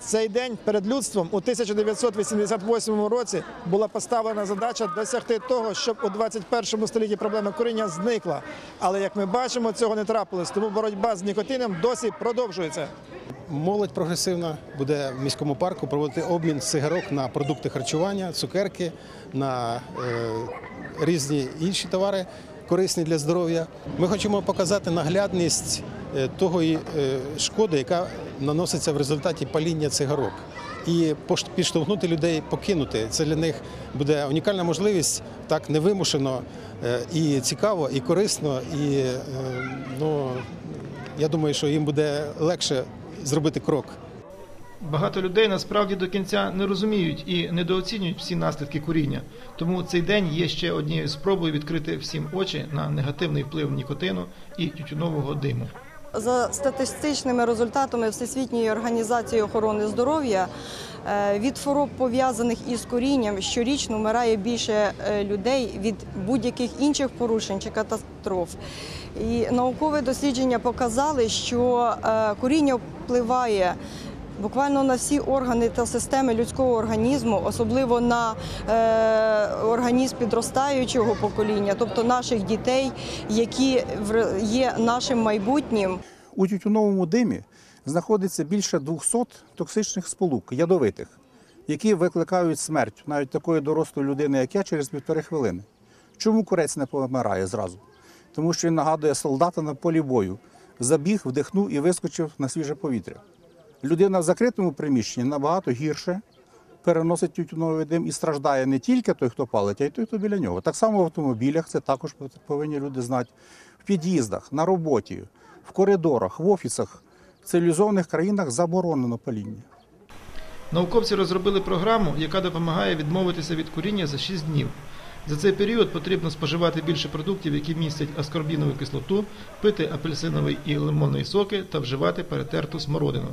Цей день перед людством у 1988 році була поставлена задача досягти того, щоб у 21 столітті проблема куріння зникла. Але як ми бачимо, цього не трапилось. Тому боротьба з нікотином досі продовжується. Молодь прогресивна буде в міському парку проводити обмін цигарок на продукти харчування, цукерки, на е, різні інші товари, корисні для здоров'я. Ми хочемо показати наглядність того е, шкоди, яка наноситься в результаті паління цигарок. І підштовхнути людей покинути. Це для них буде унікальна можливість так невимушено е, і цікаво, і корисно. І е, ну, я думаю, що їм буде легше зробити крок. Багато людей насправді до кінця не розуміють і недооцінюють всі наслідки куріння. Тому цей день є ще однією спробою відкрити всім очі на негативний вплив нікотину і тютюнового диму. За статистичними результатами Всесвітньої організації охорони здоров'я е, від хвороб пов'язаних із корінням щорічно вмирає більше е, людей від будь-яких інших порушень чи катастроф. І наукові дослідження показали, що коріння куріння впливає буквально на всі органи та системи людського організму, особливо на е, організм підростаючого покоління, тобто наших дітей, які є нашим майбутнім. У тютюновому димі знаходиться більше 200 токсичних сполук, ядовитих, які викликають смерть навіть такої дорослої людини, як я, через півтори хвилини. Чому курець не помирає зразу? Тому що він нагадує солдата на полі бою. Забіг, вдихнув і вискочив на свіже повітря. Людина в закритому приміщенні набагато гірше переносить тютюновий дим і страждає не тільки той, хто палить, а й той, хто біля нього. Так само в автомобілях, це також повинні люди знати. В під'їздах, на роботі, в коридорах, в офісах, в цивілізованих країнах заборонено паління. Науковці розробили програму, яка допомагає відмовитися від куріння за 6 днів. За цей період потрібно споживати більше продуктів, які містять аскорбінову кислоту, пити апельсиновий і лимонний соки та вживати перетерту смородину.